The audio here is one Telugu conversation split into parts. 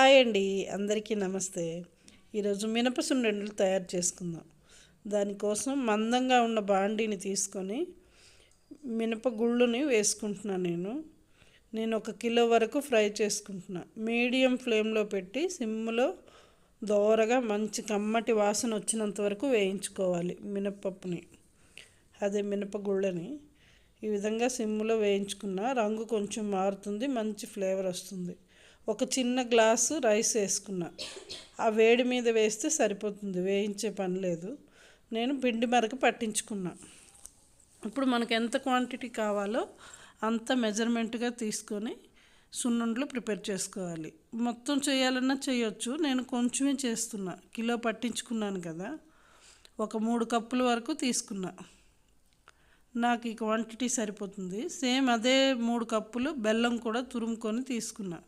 హాయ్ అండి అందరికీ నమస్తే. ఈరోజు మినపసుండెండలు తయారు చేసుకుందాం. దానికోసం మందంగా ఉన్న బాండీని తీసుకొని మినపగుళ్ళుని వేసుకుంటున్నాను నేను. నేను ఒక కిలో వరకు ఫ్రై చేసుకుంటున్నా. మీడియం ఫ్లేమ్లో పెట్టి సిమ్లో దోరగా మంచి కమ్మటి వాసన వచ్చినంత వరకు వేయించుకోవాలి మినపప్పుని. అదే మినపగుళ్ళని ఈ విధంగా సిమ్లో వేయించుకున్న రంగు కొంచెం మారుతుంది మంచి ఫ్లేవర్ వస్తుంది. ఒక చిన్న గ్లాసు రైస్ వేసుకున్నా. ఆ వేడి మీద వేస్తే సరిపోతుంది వేయించే పని లేదు. నేను పిండి మరక పట్టించుకున్నా. ఇప్పుడు మనకు ఎంత క్వాంటిటీ కావాలో అంత మెజర్మెంట్గా తీసుకొని సున్నుండలు ప్రిపేర్ చేసుకోవాలి. మొత్తం చేయాలన్నా చేయొచ్చు. నేను కొంచెమే చేస్తున్నా. కిలో పట్టించుకున్నాను కదా ఒక మూడు కప్పుల వరకు తీసుకున్నా. నాకు ఈ క్వాంటిటీ సరిపోతుంది. సేమ్ అదే మూడు కప్పులు బెల్లం కూడా తురుముకొని తీసుకున్నా.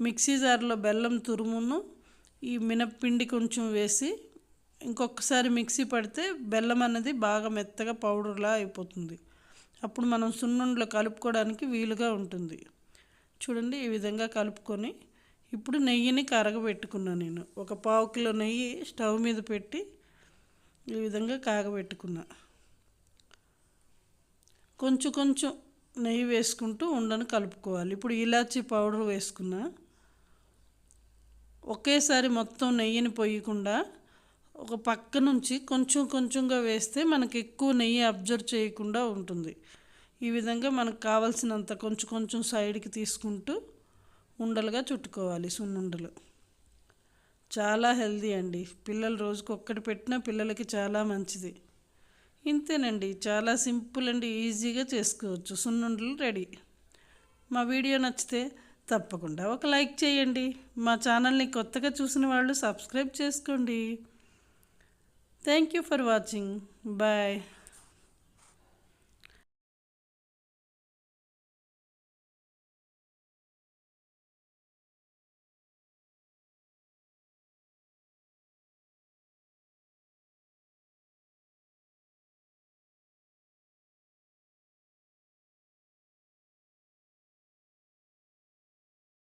మిక్సీ జార్లో బెల్లం తురుమును ఈ మినప్పిండి కొంచెం వేసి ఇంకొకసారి మిక్సీ పడితే బెల్లం అనేది బాగా మెత్తగా పౌడర్లా అయిపోతుంది. అప్పుడు మనం సున్నుండలో కలుపుకోవడానికి వీలుగా ఉంటుంది. చూడండి ఈ విధంగా కలుపుకొని ఇప్పుడు నెయ్యిని కరగబెట్టుకున్నా నేను. ఒక పావు కిలో నెయ్యి స్టవ్ మీద పెట్టి ఈ విధంగా కాగబెట్టుకున్నా. కొంచెం కొంచెం నెయ్యి వేసుకుంటూ ఉండను కలుపుకోవాలి. ఇప్పుడు ఇలాచీ పౌడర్ వేసుకున్నా. ఒకేసారి మొత్తం నెయ్యిని పొయ్యకుండా ఒక పక్క నుంచి కొంచెం కొంచెంగా వేస్తే మనకి ఎక్కువ నెయ్యి అబ్జర్వ్ చేయకుండా ఉంటుంది. ఈ విధంగా మనకు కావలసినంత కొంచెం కొంచెం సైడ్కి తీసుకుంటూ ఉండలుగా చుట్టుకోవాలి సున్నుండలు. చాలా హెల్దీ అండి. పిల్లలు రోజుకు ఒక్కటి పెట్టినా పిల్లలకి చాలా మంచిది. ఇంతేనండి. చాలా సింపుల్ అండి ఈజీగా చేసుకోవచ్చు. సున్నుండలు రెడీ. మా వీడియో నచ్చితే తప్పకుండా ఒక లైక్ చేయండి. మా ఛానల్ని కొత్తగా చూసిన వాళ్ళు సబ్స్క్రైబ్ చేసుకోండి. Thank you for watching bye